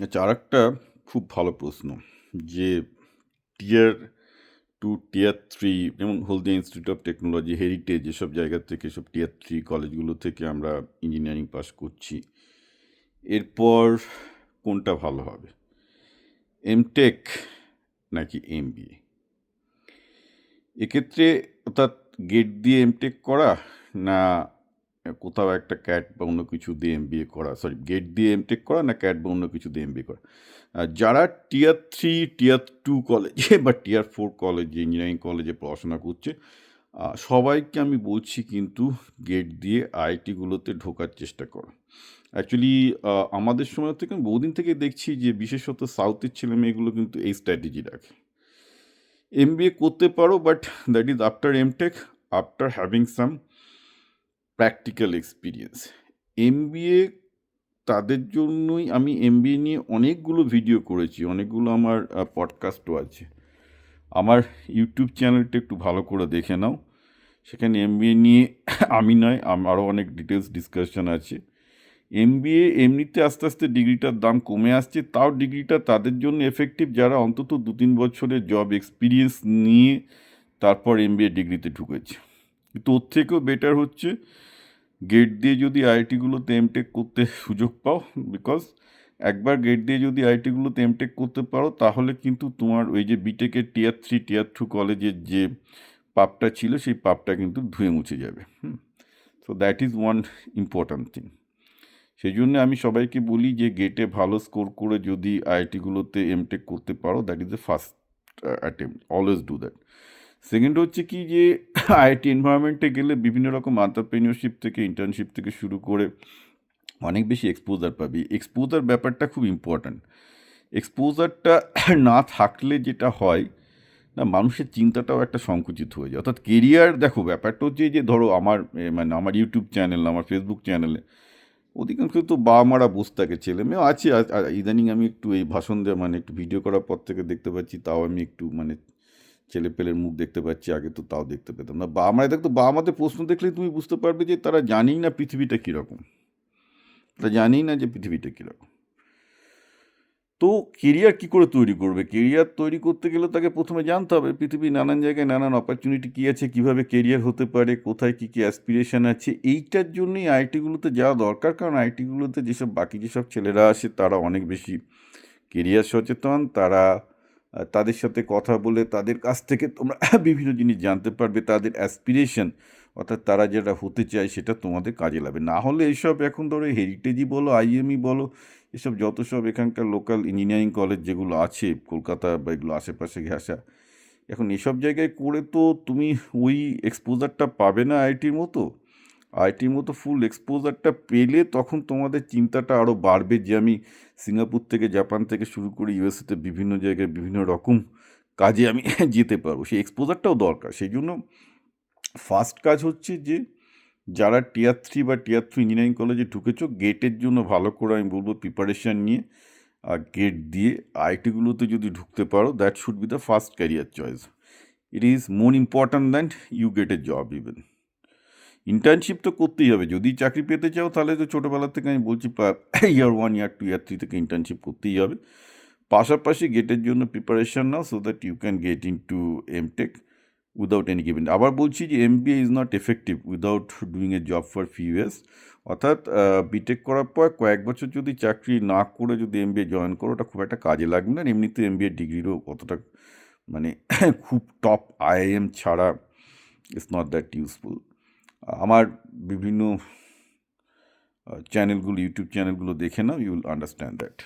আচ্ছা আরেকটা খুব ভালো প্রশ্ন যে টিয়ার টু টিয়ার থ্রি যেমন Haldia institute of technology heritage এসব জায়গা থেকে সব টিয়ার থ্রি কলেজগুলো থেকে আমরা ইঞ্জিনিয়ারিং পাস করছি। এরপর কোনটা ভালো হবে? এমটেক নাকি এম বিএ এক্ষেত্রে অর্থাৎ গেট দিয়ে এমটেক করা না কোথাও একটা ক্যাট বা অন্য কিছু দিয়ে এম বিএ করা সরি গেট দিয়ে এম টেক করা না ক্যাট বা অন্য কিছু দিয়ে এম বিএ করা। যারা টিয়ার থ্রি টিয়ার টু কলেজে বা টিয়ার ফোর কলেজে ইঞ্জিনিয়ারিং কলেজে পড়াশোনা করছে সবাইকে আমি বলছি কিন্তু গেট দিয়ে আইআইটিগুলোতে ঢোকার চেষ্টা করো। অ্যাকচুয়ালি আমাদের সময় থেকে আমি বহুদিন থেকে দেখছি যে বিশেষত সাউথের ছেলে মেয়েগুলো কিন্তু এই স্ট্র্যাটেজি রাখে। এম করতে পারো but that is after M tech after having some practical experience MBA তাদের জন্যই আমি এমবিএ নিয়ে অনেকগুলো ভিডিও করেছি, অনেকগুলো আমার পডকাস্টও আছে। আমার ইউটিউব চ্যানেলটা একটু ভালো করে দেখে নাও। সেখানে এমবিএ নিয়ে আমি নয় আমারও অনেক ডিটেলস ডিসকাশন আছে। এমবিএ এমনিতে আস্তে আস্তে ডিগ্রিটার দাম কমে আসছে, তাও ডিগ্রিটা তাদের জন্য এফেক্টিভ যারা অন্তত দু তিন বছরের জব এক্সপিরিয়েন্স নিয়ে তারপর এমবিএ ডিগ্রিতে ঢুকেছে। কিন্তু ওর থেকেও বেটার হচ্ছে গেট দিয়ে যদি আইআইটিগুলোতে এমটেক করতে সুযোগ পাও বিকজ একবার গেট দিয়ে যদি আইআইটিগুলোতে এমটেক করতে পারো, তাহলে কিন্তু তোমার ওই যে বিটেকের টিয়ার থ্রি টিয়ার টু কলেজের যে পাপটা ছিল, সেই পাপটা কিন্তু ধুয়ে মুছে যাবে। হুম so that is one important thing সেই জন্য আমি সবাইকে বলি যে গেটে ভালো স্কোর করে যদি আইআইটিগুলোতে এমটেক করতে পারো that is the first attempt always do that second হচ্ছে কি যে আইআইটি এনভায়রনমেন্টে গেলে বিভিন্ন রকম আন্টারপ্রেনিয়রশিপ থেকে ইন্টার্নশিপ থেকে শুরু করে অনেক বেশি এক্সপোজার পাবি। এক্সপোজার ব্যাপারটা খুব ইম্পর্ট্যান্ট এক্সপোজারটা না থাকলে যেটা হয়, না, মানুষের চিন্তাটাও একটা সংকুচিত হয়ে যায়। অর্থাৎ কেরিয়ার দেখো, ব্যাপারটা হচ্ছে যে, ধরো, আমার মানে আমার ইউটিউব চ্যানেল আমার ফেসবুক চ্যানেলে অধিকাংশ তো বাবা মারা বসে থাকে, ছেলে মেয়েও আছে ইদানিং আমি একটু এই ভাষণ দেওয়া মানে একটু ভিডিও করার পর থেকে দেখতে পাচ্ছি, তাও আমি একটু মানে ছেলে পেলের মুখ দেখতে পাচ্ছি, আগে তো তাও দেখতে পেতাম না। বা মায়ের দেখতো বা মাদের প্রশ্ন দেখলেই তুমি বুঝতে পারবে যে তারা জানেই না পৃথিবীটা কীরকম। তারা জানেই না যে পৃথিবীটা কীরকম। তো কেরিয়ার কি করে তৈরি করবে? কেরিয়ার তৈরি করতে গেলে তাকে প্রথমে জানতে হবে পৃথিবীর নানান জায়গায় নানান অপরচুনিটি কী আছে, কীভাবে কেরিয়ার হতে পারে, কোথায় কী কী অ্যাসপিরেশন আছে, এইটার জন্যই আইটিগুলোতে যাওয়া দরকার। কারণ আইটিগুলোতে যেসব, বাকি যেসব ছেলেরা আসে, তারা অনেক বেশি কেরিয়ার সচেতন, তারা তাদের সাথে কথা বলে তাদের কাছ থেকে তোমরা বিভিন্ন জিনিস জানতে পারবে, তাদের অ্যাসপিরেশন অর্থাৎ তারা যেটা হতে চায় সেটা তোমাদের কাজে লাগবে। না হলে এইসব এখন ধরো হেরিটেজই বলো আইএমই বলো, এসব যত সব এখানকার লোকাল ইঞ্জিনিয়ারিং কলেজ যেগুলো আছে, কলকাতা বা এগুলো আশেপাশে ঘেঁষা, এখন এসব জায়গায় করে তো তুমি ওই এক্সপোজারটা পাবে না আইটির মতো। আইটির মতো ফুল এক্সপোজারটা পেলে তখন তোমাদের চিন্তাটা আরও বাড়বে যে আমি সিঙ্গাপুর থেকে জাপান থেকে শুরু করে ইউএসএতে বিভিন্ন জায়গায় বিভিন্ন রকম কাজে আমি যেতে পারব। সেই এক্সপোজারটাও দরকার। সেই জন্য ফার্স্ট কাজ হচ্ছে যে যারা টিয়ার থ্রি বা টিয়ার থ্রি ইঞ্জিনিয়ারিং কলেজে ঢুকেছো গেটের জন্য ভালো করে আমি বলব প্রিপারেশান নিয়ে আর গেট দিয়ে আইটিগুলোতে যদি ঢুকতে পারো that should be the first career choice it is more important than you get a job even internship তো করতেই হবে। যদি চাকরি পেতে চাও, তাহলে তো ছোটোবেলার থেকে আমি বলছি year one year two year three থেকে ইন্টার্নশিপ করতেই হবে। পাশাপাশি গেটের জন্য preparation now so that you can get into M tech without any given আবার বলছি যে MBA is not effective without doing a job for few years অর্থাৎ বিটেক করার পর কয়েক বছর যদি চাকরি না করে যদি এমবিএ জয়েন করো, ওটা খুব একটা কাজে লাগবে না। এমনিতে এমবিএ ডিগ্রিরও অতটা মানে খুব টপ আইআইএম ছাড়া ইটস নট দ্যাট ইউজফুল আমার বিভিন্ন চ্যানেলগুলো ইউটিউব চ্যানেলগুলো দেখে now you will understand that